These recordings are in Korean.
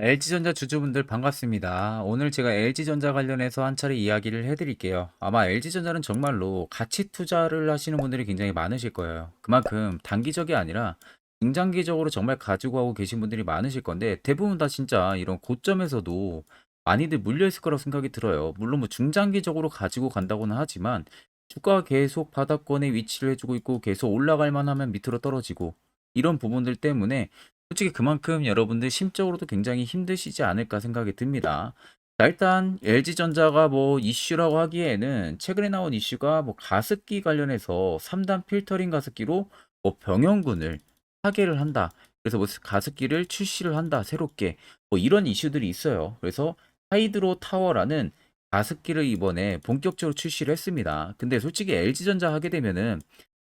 LG전자 주주분들 반갑습니다. 오늘 제가 LG전자 관련해서 한 차례 이야기를 해드릴게요. 아마 LG전자는 정말로 가치 투자를 하시는 분들이 굉장히 많으실 거예요. 그만큼 단기적이 아니라 중장기적으로 정말 가지고 가고 계신 분들이 많으실 건데 대부분 다 진짜 이런 고점에서도 많이들 물려있을 거라고 생각이 들어요. 물론 뭐 중장기적으로 가지고 간다고는 하지만 주가가 계속 바닥권에 위치를 해주고 있고 계속 올라갈 만하면 밑으로 떨어지고 이런 부분들 때문에 솔직히 그만큼 여러분들 심적으로도 굉장히 힘드시지 않을까 생각이 듭니다. 자, 일단 LG전자가 뭐 이슈라고 하기에는 최근에 나온 이슈가 뭐 가습기 관련해서 3단 필터링 가습기로 뭐 병영군을 파괴를 한다. 그래서 뭐 가습기를 출시를 한다. 새롭게. 뭐 이런 이슈들이 있어요. 그래서 하이드로 타워라는 가습기를 이번에 본격적으로 출시를 했습니다. 근데 솔직히 LG전자 하게 되면은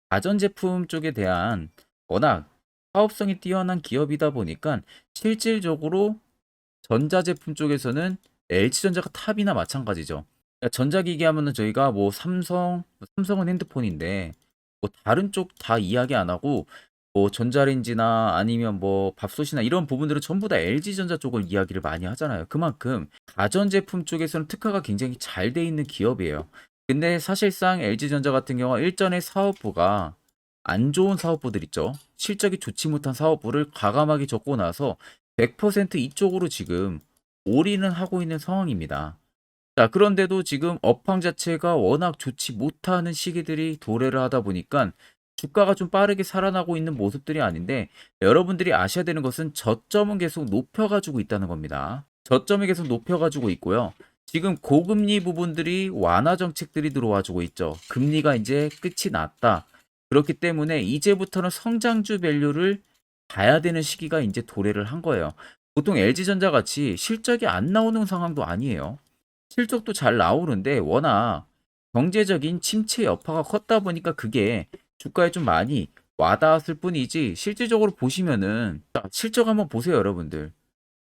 가전제품 쪽에 대한 워낙 사업성이 뛰어난 기업이다 보니까 실질적으로 전자제품 쪽에서는 LG전자가 탑이나 마찬가지죠. 그러니까 전자기기 하면은 저희가 뭐 삼성, 삼성은 핸드폰인데 뭐 다른 쪽 다 이야기 안 하고 뭐 전자레인지나 아니면 뭐 밥솥이나 이런 부분들은 전부 다 LG전자 쪽을 이야기를 많이 하잖아요. 그만큼 가전제품 쪽에서는 특화가 굉장히 잘 돼 있는 기업이에요. 근데 사실상 LG전자 같은 경우가 일전에 사업부가 안 좋은 사업부들 있죠. 실적이 좋지 못한 사업부를 과감하게 접고 나서 100% 이쪽으로 지금 올인은 하고 있는 상황입니다. 자, 그런데도 지금 업황 자체가 워낙 좋지 못하는 시기들이 도래를 하다 보니까 주가가 좀 빠르게 살아나고 있는 모습들이 아닌데 여러분들이 아셔야 되는 것은 저점은 계속 높여가지고 있다는 겁니다. 저점이 계속 높여가지고 있고요. 지금 고금리 부분들이 완화 정책들이 들어와주고 있죠. 금리가 이제 끝이 났다. 그렇기 때문에 이제부터는 성장주 밸류를 봐야 되는 시기가 이제 도래를 한 거예요. 보통 LG전자 같이 실적이 안 나오는 상황도 아니에요. 실적도 잘 나오는데 워낙 경제적인 침체 여파가 컸다 보니까 그게 주가에 좀 많이 와닿았을 뿐이지 실질적으로 보시면은 자, 실적 한번 보세요 여러분들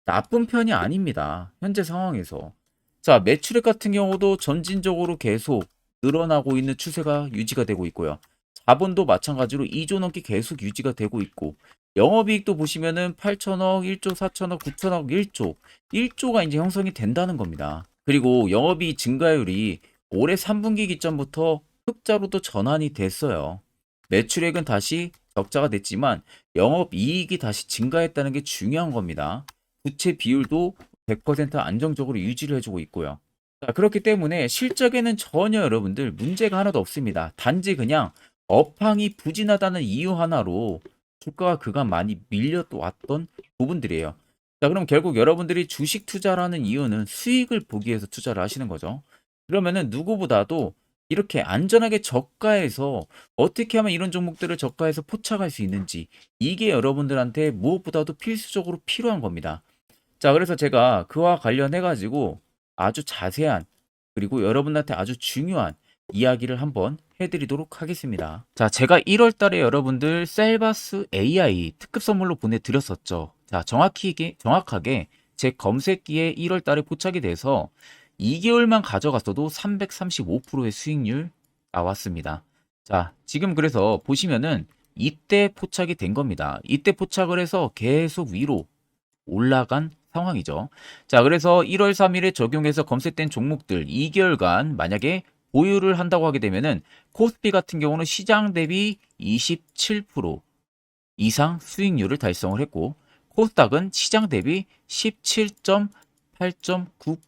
나쁜 편이 아닙니다 현재 상황에서 자 매출액 같은 경우도 점진적으로 계속 늘어나고 있는 추세가 유지가 되고 있고요 자본도 마찬가지로 2조 넘게 계속 유지가 되고 있고 영업이익도 보시면은 8천억, 1조 4천억, 9천억, 1조 1조가 이제 형성이 된다는 겁니다 그리고 영업이익 증가율이 올해 3분기 기점부터 흑자로도 전환이 됐어요. 매출액은 다시 적자가 됐지만 영업이익이 다시 증가했다는 게 중요한 겁니다. 부채 비율도 100% 안정적으로 유지를 해주고 있고요. 자, 그렇기 때문에 실적에는 전혀 여러분들 문제가 하나도 없습니다. 단지 그냥 업황이 부진하다는 이유 하나로 주가가 그간 많이 밀려왔던 부분들이에요. 자, 그럼 결국 여러분들이 주식 투자라는 이유는 수익을 보기 위해서 투자를 하시는 거죠. 그러면은 누구보다도 이렇게 안전하게 저가에서 어떻게 하면 이런 종목들을 저가에서 포착할 수 있는지 이게 여러분들한테 무엇보다도 필수적으로 필요한 겁니다. 자, 그래서 제가 그와 관련해 가지고 아주 자세한 그리고 여러분한테 아주 중요한 이야기를 한번 해드리도록 하겠습니다. 자, 제가 1월 달에 여러분들 셀바스 AI 특급 선물로 보내드렸었죠. 자, 정확히, 정확하게 제 검색기에 1월 달에 포착이 돼서 2개월만 가져갔어도 335%의 수익률 나왔습니다. 자, 지금 그래서 보시면은 이때 포착이 된 겁니다. 이때 포착을 해서 계속 위로 올라간 상황이죠. 자, 그래서 1월 3일에 적용해서 검색된 종목들 2개월간 만약에 보유를 한다고 하게 되면은 코스피 같은 경우는 시장 대비 27% 이상 수익률을 달성을 했고 코스닥은 시장 대비 17.8.9%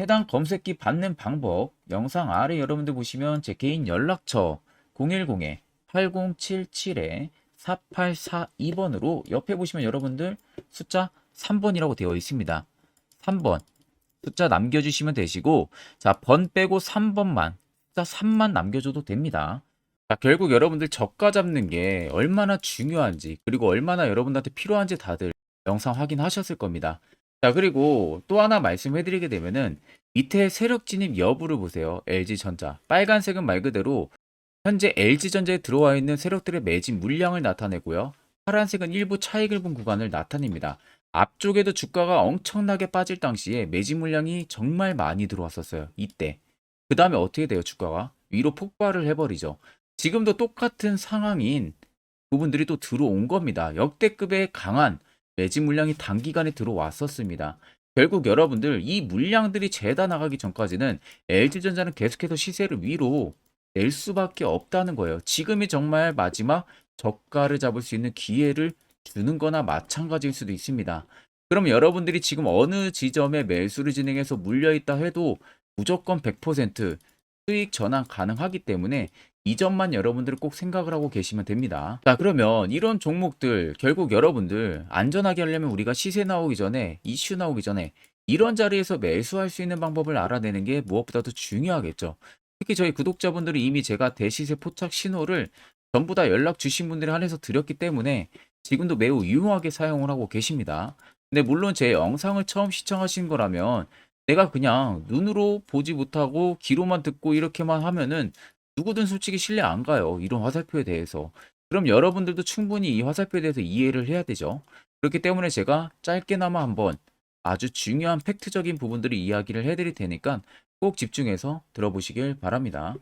해당 검색기 받는 방법 영상 아래 여러분들 보시면 제 개인 연락처 010에 8077에 4842번으로 옆에 보시면 여러분들 숫자 3번이라고 되어 있습니다. 3번 숫자 남겨주시면 되시고 자 번 빼고 3번만 숫자 3만 남겨줘도 됩니다. 자, 결국 여러분들 저가 잡는 게 얼마나 중요한지 그리고 얼마나 여러분들한테 필요한지 다들 영상 확인하셨을 겁니다. 자 그리고 또 하나 말씀해드리게 되면은 밑에 세력 진입 여부를 보세요. LG전자 빨간색은 말 그대로 현재 LG전자에 들어와 있는 세력들의 매진 물량을 나타내고요. 파란색은 일부 차익을 본 구간을 나타냅니다. 앞쪽에도 주가가 엄청나게 빠질 당시에 매진 물량이 정말 많이 들어왔었어요. 이때. 그 다음에 어떻게 돼요, 주가가? 위로 폭발을 해버리죠. 지금도 똑같은 상황인 부분들이 또 들어온 겁니다. 역대급의 강한 매진 물량이 단기간에 들어왔었습니다. 결국 여러분들 이 물량들이 재다 나가기 전까지는 LG전자는 계속해서 시세를 위로 낼 수밖에 없다는 거예요. 지금이 정말 마지막 저가를 잡을 수 있는 기회를 주는 거나 마찬가지일 수도 있습니다. 그럼 여러분들이 지금 어느 지점에 매수를 진행해서 물려 있다 해도 무조건 100% 수익 전환 가능하기 때문에 이 점만 여러분들 꼭 생각을 하고 계시면 됩니다. 자, 그러면 이런 종목들 결국 여러분들 안전하게 하려면 우리가 시세 나오기 전에 이슈 나오기 전에 이런 자리에서 매수할 수 있는 방법을 알아내는 게 무엇보다도 중요하겠죠. 특히 저희 구독자분들이 이미 제가 대시세 포착 신호를 전부 다 연락 주신 분들에 한해서 드렸기 때문에 지금도 매우 유용하게 사용을 하고 계십니다. 근데 물론 제 영상을 처음 시청하신 거라면 내가 그냥 눈으로 보지 못하고 귀로만 듣고 이렇게만 하면은 누구든 솔직히 신뢰 안 가요. 이런 화살표에 대해서. 그럼 여러분들도 충분히 이 화살표에 대해서 이해를 해야 되죠. 그렇기 때문에 제가 짧게나마 한번 아주 중요한 팩트적인 부분들을 이야기를 해드릴 테니까 꼭 집중해서 들어보시길 바랍니다.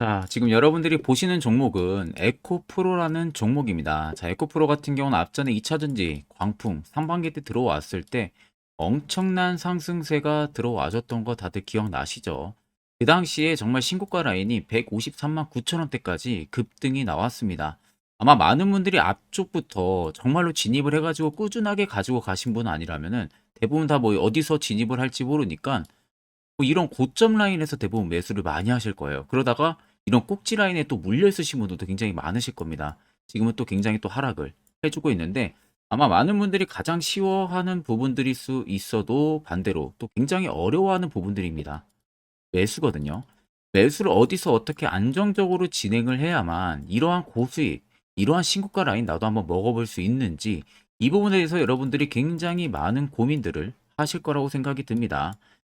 자, 지금 여러분들이 보시는 종목은 에코프로라는 종목입니다. 자, 에코프로 같은 경우는 앞전에 2차전지, 광풍, 상반기 때 들어왔을 때 엄청난 상승세가 들어와줬던 거 다들 기억나시죠? 그 당시에 정말 신고가 라인이 153만 9천 원대까지 급등이 나왔습니다. 아마 많은 분들이 앞쪽부터 정말로 진입을 해가지고 꾸준하게 가지고 가신 분 아니라면은 대부분 다 뭐 어디서 진입을 할지 모르니까 뭐 이런 고점 라인에서 대부분 매수를 많이 하실 거예요. 그러다가 이런 꼭지 라인에 또 물려 있으신 분들도 굉장히 많으실 겁니다. 지금은 또 굉장히 또 하락을 해주고 있는데 아마 많은 분들이 가장 쉬워하는 부분들일 수 있어도 반대로 또 굉장히 어려워하는 부분들입니다. 매수거든요. 매수를 어디서 어떻게 안정적으로 진행을 해야만 이러한 고수익, 이러한 신고가 라인 나도 한번 먹어볼 수 있는지 이 부분에 대해서 여러분들이 굉장히 많은 고민들을 하실 거라고 생각이 듭니다.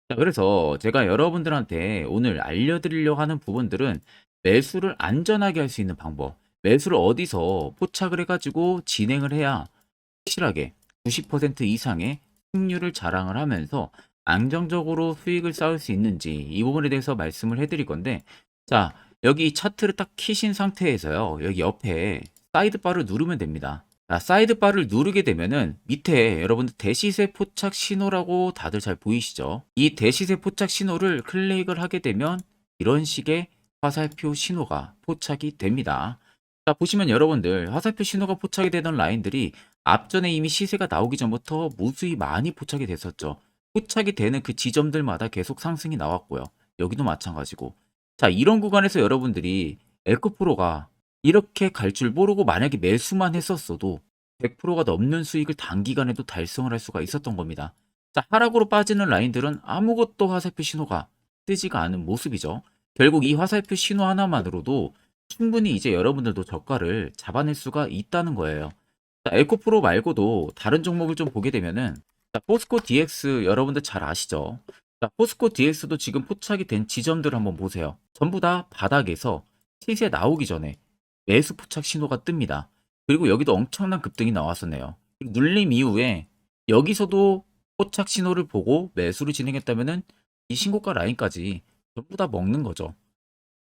자, 그래서 제가 여러분들한테 오늘 알려드리려고 하는 부분들은 매수를 안전하게 할 수 있는 방법, 매수를 어디서 포착을 해가지고 진행을 해야 확실하게 90% 이상의 승률을 자랑을 하면서 안정적으로 수익을 쌓을 수 있는지 이 부분에 대해서 말씀을 해드릴 건데 자 여기 차트를 딱 키신 상태에서요 여기 옆에 사이드바를 누르면 됩니다 자, 사이드바를 누르게 되면은 밑에 여러분들 대시세 포착 신호라고 다들 잘 보이시죠 이 대시세 포착 신호를 클릭을 하게 되면 이런 식의 화살표 신호가 포착이 됩니다. 자, 보시면 여러분들 화살표 신호가 포착이 되던 라인들이 앞전에 이미 시세가 나오기 전부터 무수히 많이 포착이 됐었죠. 포착이 되는 그 지점들마다 계속 상승이 나왔고요. 여기도 마찬가지고. 자, 이런 구간에서 여러분들이 에코프로가 이렇게 갈 줄 모르고 만약에 매수만 했었어도 100%가 넘는 수익을 단기간에도 달성을 할 수가 있었던 겁니다. 자, 하락으로 빠지는 라인들은 아무것도 화살표 신호가 뜨지가 않은 모습이죠. 결국 이 화살표 신호 하나만으로도 충분히 이제 여러분들도 저가를 잡아낼 수가 있다는 거예요. 자, 에코프로 말고도 다른 종목을 좀 보게 되면은 자, 포스코 DX 여러분들 잘 아시죠? 자, 포스코 DX도 지금 포착이 된 지점들을 한번 보세요. 전부 다 바닥에서 시세 나오기 전에 매수 포착 신호가 뜹니다. 그리고 여기도 엄청난 급등이 나왔었네요. 눌림 이후에 여기서도 포착 신호를 보고 매수를 진행했다면은 이 신고가 라인까지 전부 다 먹는 거죠.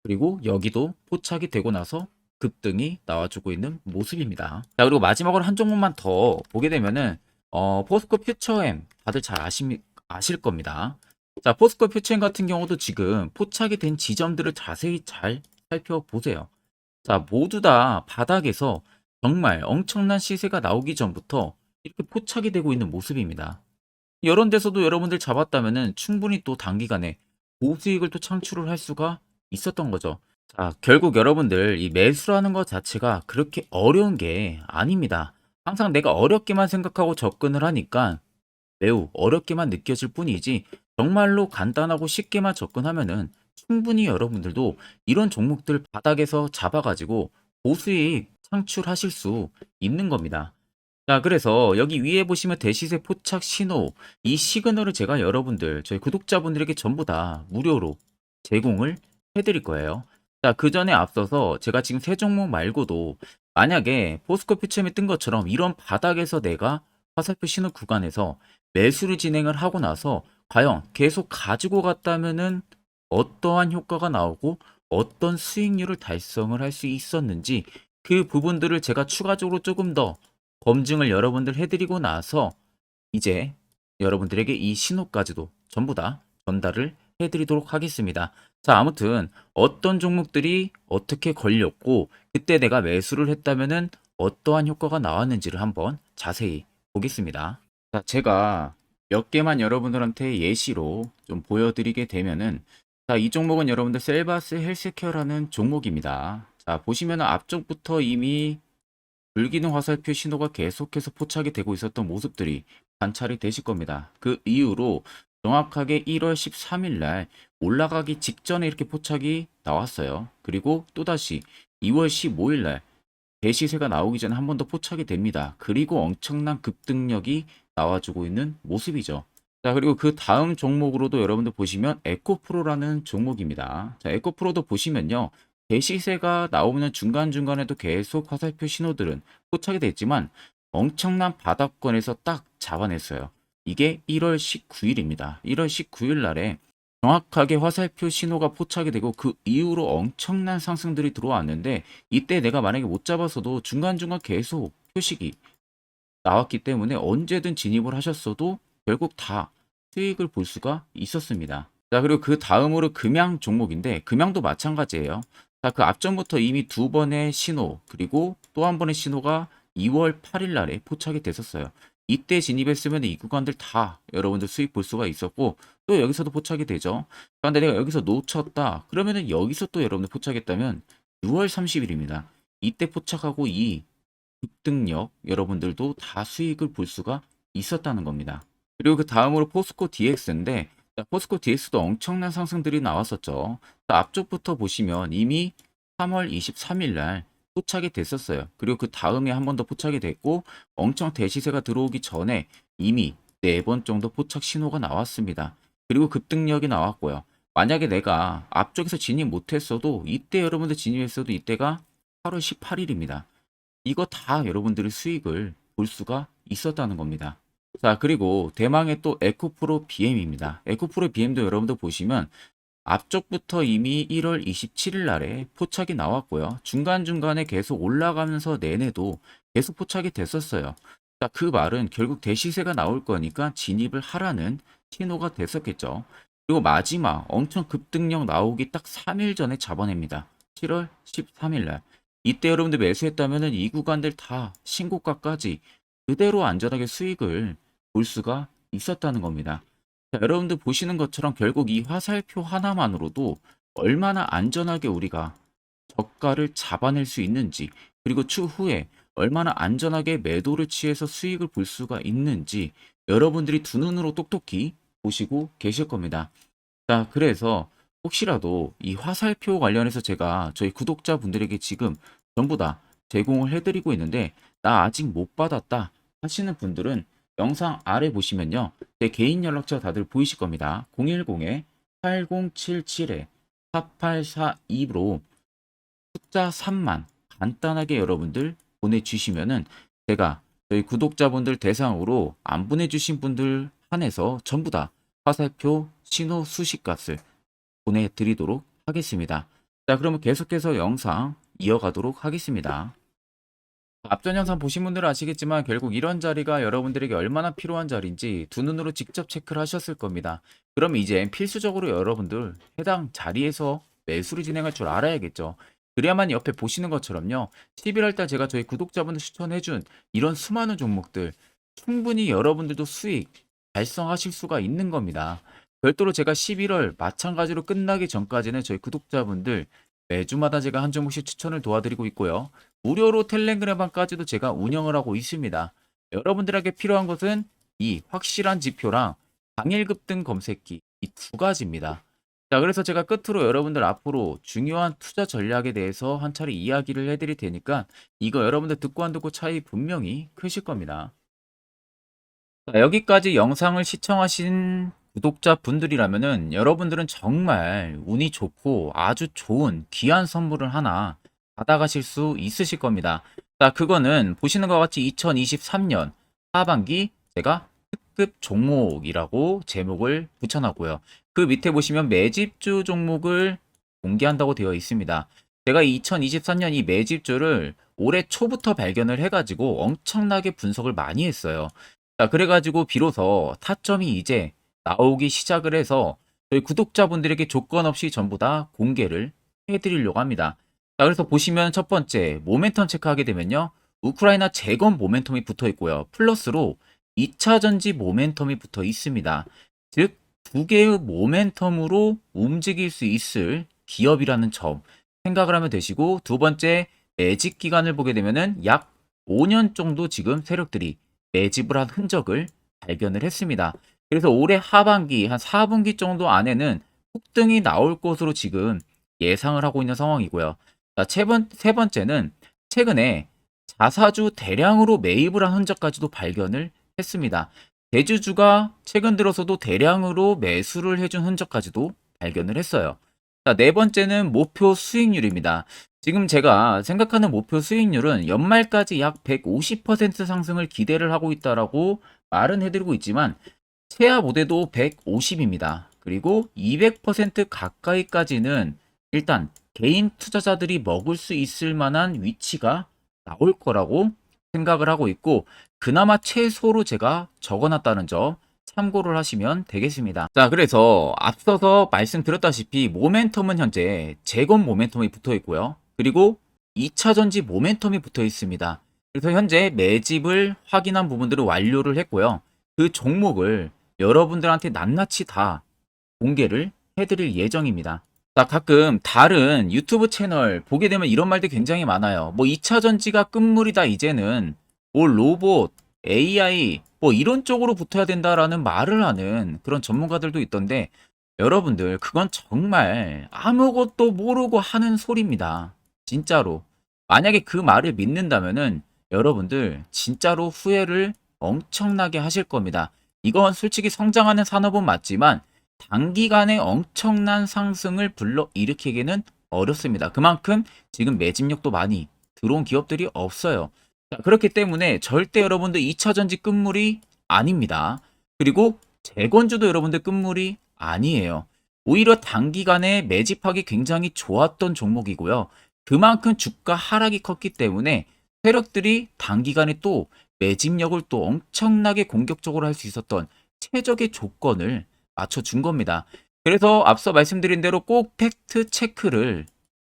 그리고 여기도 포착이 되고 나서 급등이 나와주고 있는 모습입니다. 자, 그리고 마지막으로 한 종목만 더 보게 되면은, 어, 포스코 퓨처엠 다들 잘 아시, 아실 겁니다. 자, 포스코 퓨처엠 같은 경우도 지금 포착이 된 지점들을 자세히 잘 살펴보세요. 자, 모두 다 바닥에서 정말 엄청난 시세가 나오기 전부터 이렇게 포착이 되고 있는 모습입니다. 이런 데서도 여러분들 잡았다면은 충분히 또 단기간에 고수익을 또 창출을 할 수가 있었던 거죠. 자, 결국 여러분들 이 매수라는 것 자체가 그렇게 어려운 게 아닙니다. 항상 내가 어렵게만 생각하고 접근을 하니까 매우 어렵게만 느껴질 뿐이지 정말로 간단하고 쉽게만 접근하면은 충분히 여러분들도 이런 종목들 바닥에서 잡아가지고 고수익 창출하실 수 있는 겁니다. 자, 그래서 여기 위에 보시면 대시세 포착 신호, 이 시그널을 제가 여러분들, 저희 구독자분들에게 전부 다 무료로 제공을 해드릴 거예요. 자, 그 전에 앞서서 제가 지금 세 종목 말고도 만약에 포스코 퓨처엠이 뜬 것처럼 이런 바닥에서 내가 화살표 신호 구간에서 매수를 진행을 하고 나서 과연 계속 가지고 갔다면은 어떠한 효과가 나오고 어떤 수익률을 달성을 할 수 있었는지 그 부분들을 제가 추가적으로 조금 더 검증을 여러분들 해드리고 나서 이제 여러분들에게 이 신호까지도 전부 다 전달을 해드리도록 하겠습니다. 자, 아무튼 어떤 종목들이 어떻게 걸렸고 그때 내가 매수를 했다면은 어떠한 효과가 나왔는지를 한번 자세히 보겠습니다. 자, 제가 몇 개만 여러분들한테 예시로 좀 보여드리게 되면은 자, 이 종목은 여러분들 셀바스 헬스케어라는 종목입니다. 자, 보시면 앞쪽부터 이미 불기능 화살표 신호가 계속해서 포착이 되고 있었던 모습들이 관찰이 되실 겁니다. 그 이후로 정확하게 1월 13일 날 올라가기 직전에 이렇게 포착이 나왔어요. 그리고 또다시 2월 15일 날 대시세가 나오기 전에 한 번 더 포착이 됩니다. 그리고 엄청난 급등력이 나와주고 있는 모습이죠. 자, 그리고 그 다음 종목으로도 여러분들 보시면 에코프로라는 종목입니다. 자, 에코프로도 보시면요. 대시세가 나오면 중간중간에도 계속 화살표 신호들은 포착이 됐지만 엄청난 바닥권에서 딱 잡아냈어요. 이게 1월 19일입니다. 1월 19일 날에 정확하게 화살표 신호가 포착이 되고 그 이후로 엄청난 상승들이 들어왔는데 이때 내가 만약에 못 잡았어도 중간중간 계속 표식이 나왔기 때문에 언제든 진입을 하셨어도 결국 다 수익을 볼 수가 있었습니다. 자, 그리고 그 다음으로 금양 종목인데 금양도 마찬가지예요. 자, 그 앞전부터 이미 두 번의 신호, 그리고 또 한 번의 신호가 2월 8일 날에 포착이 됐었어요. 이때 진입했으면 이 구간들 다 여러분들 수익 볼 수가 있었고, 또 여기서도 포착이 되죠. 그런데 내가 여기서 놓쳤다. 그러면은 여기서 또 여러분들 포착했다면 6월 30일입니다. 이때 포착하고 이 급등력 여러분들도 다 수익을 볼 수가 있었다는 겁니다. 그리고 그 다음으로 포스코 DX인데 자, 포스코 DX도 엄청난 상승들이 나왔었죠. 자, 앞쪽부터 보시면 이미 3월 23일 날 포착이 됐었어요. 그리고 그 다음에 한 번 더 포착이 됐고 엄청 대시세가 들어오기 전에 이미 네 번 정도 포착 신호가 나왔습니다. 그리고 급등력이 나왔고요. 만약에 내가 앞쪽에서 진입 못했어도 이때 여러분들 진입했어도 이때가 8월 18일입니다. 이거 다 여러분들의 수익을 볼 수가 있었다는 겁니다. 자, 그리고 대망의 또 에코프로 BM입니다. 에코프로 BM도 여러분들 보시면 앞쪽부터 이미 1월 27일 날에 포착이 나왔고요. 중간중간에 계속 올라가면서 내내도 계속 포착이 됐었어요. 자, 그 말은 결국 대시세가 나올 거니까 진입을 하라는 신호가 됐었겠죠. 그리고 마지막 엄청 급등력 나오기 딱 3일 전에 잡아냅니다. 7월 13일 날. 이때 여러분들 매수했다면은 이 구간들 다 신고가까지 그대로 안전하게 수익을 볼 수가 있었다는 겁니다. 자, 여러분들 보시는 것처럼 결국 이 화살표 하나만으로도 얼마나 안전하게 우리가 저가를 잡아낼 수 있는지 그리고 추후에 얼마나 안전하게 매도를 취해서 수익을 볼 수가 있는지 여러분들이 두 눈으로 똑똑히 보시고 계실 겁니다. 자, 그래서 혹시라도 이 화살표 관련해서 제가 저희 구독자분들에게 지금 전부 다 제공을 해드리고 있는데 나 아직 못 받았다 하시는 분들은 영상 아래 보시면요. 제 개인 연락처 다들 보이실 겁니다. 010-8077-4842로 숫자 3만 간단하게 여러분들 보내주시면은 제가 저희 구독자분들 대상으로 안 보내주신 분들 한해서 전부 다 화살표 신호 수식값을 보내드리도록 하겠습니다. 자, 그러면 계속해서 영상 이어가도록 하겠습니다. 앞전 영상 보신 분들은 아시겠지만 결국 이런 자리가 여러분들에게 얼마나 필요한 자리인지 두 눈으로 직접 체크를 하셨을 겁니다. 그럼 이제 필수적으로 여러분들 해당 자리에서 매수를 진행할 줄 알아야겠죠. 그래야만 옆에 보시는 것처럼요. 11월 달 제가 저희 구독자분들 추천해준 이런 수많은 종목들 충분히 여러분들도 수익 달성하실 수가 있는 겁니다. 별도로 제가 11월 마찬가지로 끝나기 전까지는 저희 구독자분들 매주마다 제가 한 종목씩 추천을 도와드리고 있고요. 무료로 텔레그램방까지도 제가 운영을 하고 있습니다. 여러분들에게 필요한 것은 이 확실한 지표랑 당일 급등 검색기 이 두 가지입니다. 자, 그래서 제가 끝으로 여러분들 앞으로 중요한 투자 전략에 대해서 한 차례 이야기를 해드릴 테니까 이거 여러분들 듣고 안 듣고 차이 분명히 크실 겁니다. 자, 여기까지 영상을 시청하신 구독자 분들이라면은 여러분들은 정말 운이 좋고 아주 좋은 귀한 선물을 하나 받아가실 수 있으실 겁니다. 자, 그거는 보시는 것 같이 2023년 하반기 제가 특급 종목이라고 제목을 붙여놨고요. 그 밑에 보시면 매집주 종목을 공개한다고 되어 있습니다. 제가 2023년 이 매집주를 올해 초부터 발견을 해가지고 엄청나게 분석을 많이 했어요. 자, 그래가지고 비로소 타점이 이제 나오기 시작을 해서 저희 구독자분들에게 조건 없이 전부 다 공개를 해드리려고 합니다. 자, 그래서 보시면 첫 번째 모멘텀 체크하게 되면요. 우크라이나 재건 모멘텀이 붙어 있고요. 플러스로 2차 전지 모멘텀이 붙어 있습니다. 즉, 두 개의 모멘텀으로 움직일 수 있을 기업이라는 점 생각을 하면 되시고, 두 번째 매집 기간을 보게 되면은 약 5년 정도 지금 세력들이 매집을 한 흔적을 발견을 했습니다. 그래서 올해 하반기 한 4분기 정도 안에는 폭등이 나올 것으로 지금 예상을 하고 있는 상황이고요. 자, 세, 번, 세 번째는 최근에 자사주 대량으로 매입을 한 흔적까지도 발견을 했습니다. 대주주가 최근 들어서도 대량으로 매수를 해준 흔적까지도 발견을 했어요. 자, 네 번째는 목표 수익률입니다. 지금 제가 생각하는 목표 수익률은 연말까지 약 150% 상승을 기대를 하고 있다라고 말은 해드리고 있지만 최하 모대도 150입니다. 그리고 200% 가까이까지는 일단 개인 투자자들이 먹을 수 있을 만한 위치가 나올 거라고 생각을 하고 있고 그나마 최소로 제가 적어놨다는 점 참고를 하시면 되겠습니다. 자, 그래서 앞서서 말씀드렸다시피 모멘텀은 현재 재건 모멘텀이 붙어 있고요. 그리고 2차 전지 모멘텀이 붙어 있습니다. 그래서 현재 매집을 확인한 부분들을 완료를 했고요. 그 종목을 여러분들한테 낱낱이 다 공개를 해드릴 예정입니다. 자, 가끔 다른 유튜브 채널 보게 되면 이런 말들 굉장히 많아요. 뭐 2차 전지가 끝물이다 이제는 뭐 로봇, AI 뭐 이런 쪽으로 붙어야 된다라는 말을 하는 그런 전문가들도 있던데 여러분들 그건 정말 아무것도 모르고 하는 소리입니다. 진짜로. 만약에 그 말을 믿는다면은 여러분들 진짜로 후회를 엄청나게 하실 겁니다. 이건 솔직히 성장하는 산업은 맞지만 단기간에 엄청난 상승을 불러 일으키기는 어렵습니다. 그만큼 지금 매집력도 많이 들어온 기업들이 없어요. 자, 그렇기 때문에 절대 여러분들 2차 전지 끝물이 아닙니다. 그리고 재건주도 여러분들 끝물이 아니에요. 오히려 단기간에 매집하기 굉장히 좋았던 종목이고요. 그만큼 주가 하락이 컸기 때문에 세력들이 단기간에 또 매집력을 또 엄청나게 공격적으로 할 수 있었던 최적의 조건을 맞춰준 겁니다. 그래서 앞서 말씀드린 대로 꼭 팩트 체크를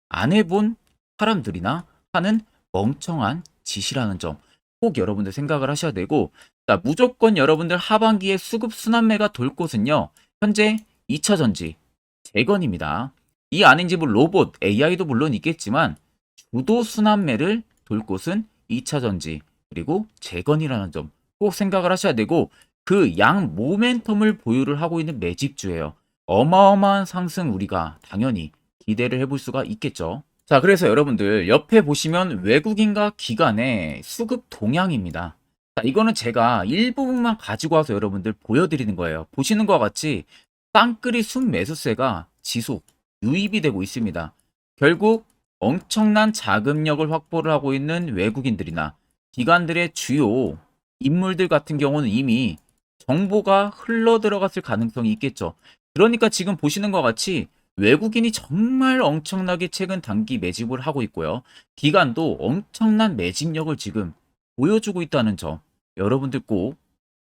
안 해본 사람들이나 하는 멍청한 짓이라는 점 꼭 여러분들 생각을 하셔야 되고 자, 무조건 여러분들 하반기에 수급 순환매가 돌 곳은요. 현재 2차 전지, 재건입니다. 이 아닌지 뭐 로봇, AI도 물론 있겠지만 주도 순환매를 돌 곳은 2차 전지 그리고 재건이라는 점 꼭 생각을 하셔야 되고 그 양 모멘텀을 보유를 하고 있는 매집주예요. 어마어마한 상승 우리가 당연히 기대를 해볼 수가 있겠죠. 자, 그래서 여러분들 옆에 보시면 외국인과 기관의 수급 동향입니다. 자, 이거는 제가 일부분만 가지고 와서 여러분들 보여드리는 거예요. 보시는 것과 같이 땅끌이 순매수세가 지속, 유입이 되고 있습니다. 결국 엄청난 자금력을 확보를 하고 있는 외국인들이나 기관들의 주요 인물들 같은 경우는 이미 정보가 흘러 들어갔을 가능성이 있겠죠. 그러니까 지금 보시는 것 같이 외국인이 정말 엄청나게 최근 단기 매집을 하고 있고요. 기관도 엄청난 매집력을 지금 보여주고 있다는 점 여러분들 꼭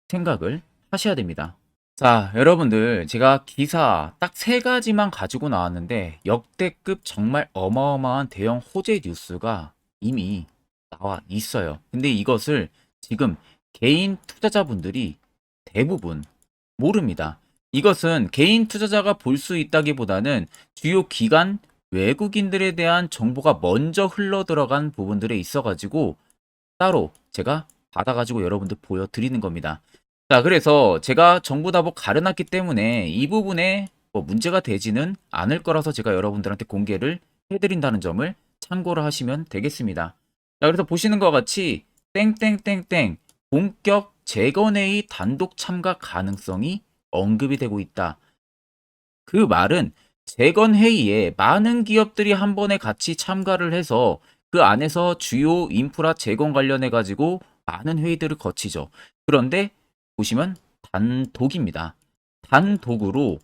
생각을 하셔야 됩니다. 자, 여러분들 제가 기사 딱 세 가지만 가지고 나왔는데 역대급 정말 어마어마한 대형 호재 뉴스가 이미 나와 있어요. 근데 이것을 지금 개인 투자자분들이 대부분 모릅니다. 이것은 개인 투자자가 볼 수 있다기보다는 주요 기관 외국인들에 대한 정보가 먼저 흘러 들어간 부분들에 있어 가지고 따로 제가 받아 가지고 여러분들 보여 드리는 겁니다. 자, 그래서 제가 정부 다복 가려놨기 때문에 이 부분에 뭐 문제가 되지는 않을 거라서 제가 여러분들한테 공개를 해 드린다는 점을 참고를 하시면 되겠습니다. 자, 그래서 보시는 것 같이 땡땡땡땡 본격 재건회의 단독 참가 가능성이 언급이 되고 있다. 그 말은 재건 회의에 많은 기업들이 한 번에 같이 참가를 해서 그 안에서 주요 인프라 재건 관련해 가지고 많은 회의들을 거치죠. 그런데 보시면 단독입니다. 단독으로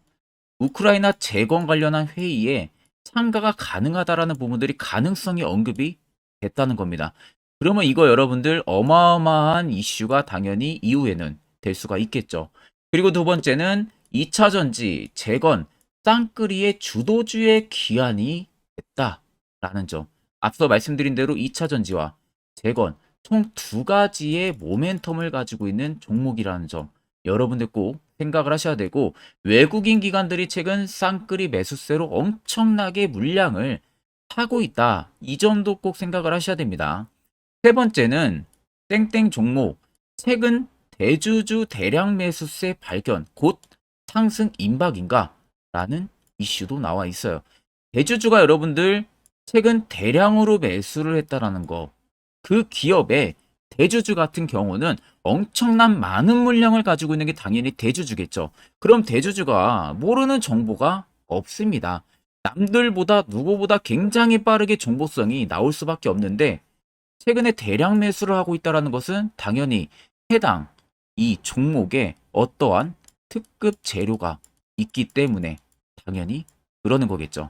우크라이나 재건 관련한 회의에 참가가 가능하다라는 부분들이 가능성이 언급이 됐다는 겁니다. 그러면 이거 여러분들 어마어마한 이슈가 당연히 이후에는 될 수가 있겠죠. 그리고 두 번째는 2차 전지 재건 땅끌이의 주도주의 기한이 됐다라는 점. 앞서 말씀드린 대로 2차 전지와 재건 총 두 가지의 모멘텀을 가지고 있는 종목이라는 점. 여러분들 꼭 생각을 하셔야 되고 외국인 기관들이 최근 쌍끌이 매수세로 엄청나게 물량을 하고 있다. 이 점도 꼭 생각을 하셔야 됩니다. 세 번째는 땡땡 종목 최근 대주주 대량 매수세 발견 곧 상승 임박인가? 라는 이슈도 나와 있어요. 대주주가 여러분들 최근 대량으로 매수를 했다라는 거. 그 기업의 대주주 같은 경우는 엄청난 많은 물량을 가지고 있는 게 당연히 대주주겠죠. 그럼 대주주가 모르는 정보가 없습니다. 남들보다 누구보다 굉장히 빠르게 정보성이 나올 수밖에 없는데 최근에 대량 매수를 하고 있다는 것은 당연히 해당 이 종목에 어떠한 특급 재료가 있기 때문에 당연히 그러는 거겠죠.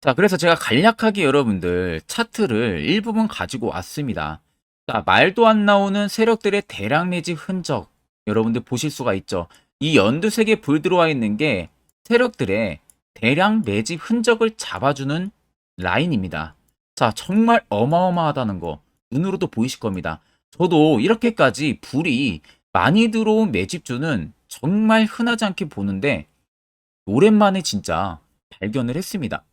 자, 그래서 제가 간략하게 여러분들 차트를 일부분 가지고 왔습니다. 자, 말도 안 나오는 세력들의 대량 매집 흔적 여러분들 보실 수가 있죠. 이 연두색에 불 들어와 있는 게 세력들의 대량 매집 흔적을 잡아주는 라인입니다. 자, 정말 어마어마하다는 거 눈으로도 보이실 겁니다. 저도 이렇게까지 불이 많이 들어온 매집주는 정말 흔하지 않게 보는데 오랜만에 진짜 발견을 했습니다.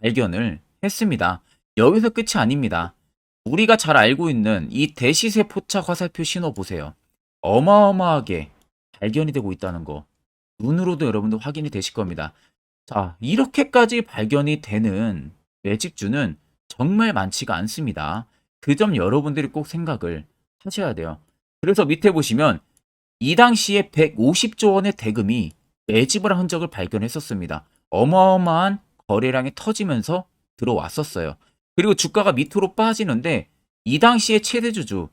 발견을 했습니다. 여기서 끝이 아닙니다. 우리가 잘 알고 있는 이 대시세 포착 화살표 신호 보세요. 어마어마하게 발견이 되고 있다는 거 눈으로도 여러분들 확인이 되실 겁니다. 자, 이렇게까지 발견이 되는 매집주는 정말 많지가 않습니다. 그 점 여러분들이 꼭 생각을 하셔야 돼요. 그래서 밑에 보시면 이 당시에 150조 원의 대금이 매집을 한 흔적을 발견했었습니다. 어마어마한 거래량이 터지면서 들어왔었어요. 그리고 주가가 밑으로 빠지는데 이 당시에 최대주주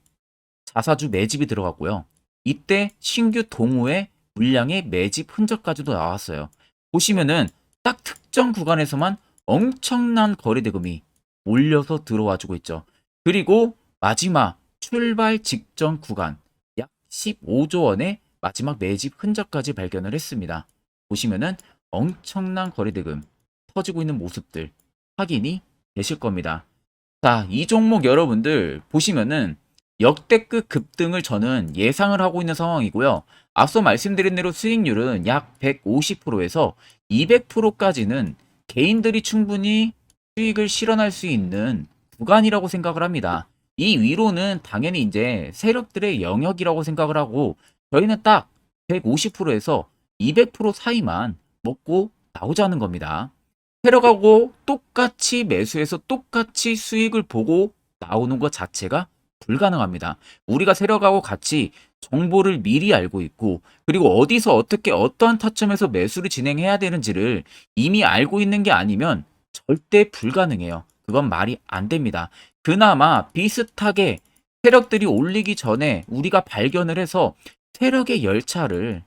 자사주 매집이 들어갔고요. 이때 신규 동호회 물량의 매집 흔적까지도 나왔어요. 보시면은 딱 특정 구간에서만 엄청난 거래 대금이 몰려서 들어와 주고 있죠. 그리고 마지막 출발 직전 구간 약 15조 원의 마지막 매집 흔적까지 발견을 했습니다. 보시면은 엄청난 거래대금 터지고 있는 모습들 확인이 되실 겁니다. 자, 이 종목 여러분들 보시면은 역대급 급등을 저는 예상을 하고 있는 상황이고요. 앞서 말씀드린 대로 수익률은 약 150%에서 200%까지는 개인들이 충분히 수익을 실현할 수 있는 구간이라고 생각을 합니다. 이 위로는 당연히 이제 세력들의 영역이라고 생각을 하고 저희는 딱 150%에서 200% 사이만 먹고 나오자는 겁니다. 세력하고 똑같이 매수해서 똑같이 수익을 보고 나오는 것 자체가 불가능합니다. 우리가 세력하고 같이 정보를 미리 알고 있고 그리고 어디서 어떻게 어떠한 타점에서 매수를 진행해야 되는지를 이미 알고 있는 게 아니면 절대 불가능해요. 그건 말이 안 됩니다. 그나마 비슷하게 세력들이 올리기 전에 우리가 발견을 해서 세력의 열차를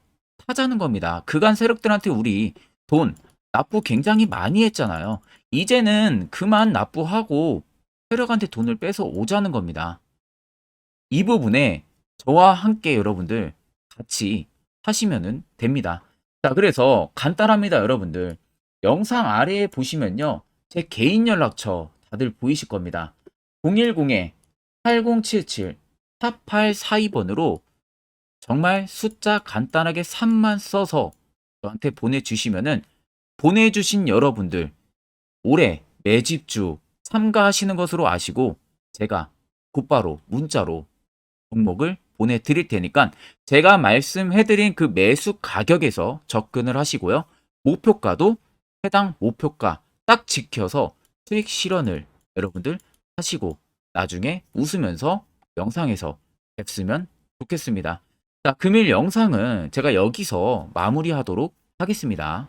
타자는 겁니다. 그간 세력들한테 우리 돈 납부 굉장히 많이 했잖아요. 이제는 그만 납부하고 세력한테 돈을 뺏어 오자는 겁니다. 이 부분에 저와 함께 여러분들 같이 하시면 됩니다. 자, 그래서 간단합니다, 여러분들. 영상 아래에 보시면요. 제 개인 연락처 다들 보이실 겁니다. 010-8077-4842번으로 정말 숫자 간단하게 3만 써서 저한테 보내주시면은 보내주신 여러분들 올해 매집주 참가하시는 것으로 아시고 제가 곧바로 문자로 종목을 보내드릴 테니까 제가 말씀해드린 그 매수 가격에서 접근을 하시고요. 목표가도 해당 목표가 딱 지켜서 수익 실현을 여러분들 하시고 나중에 웃으면서 영상에서 뵙으면 좋겠습니다. 자, 금일 영상은 제가 여기서 마무리하도록 하겠습니다.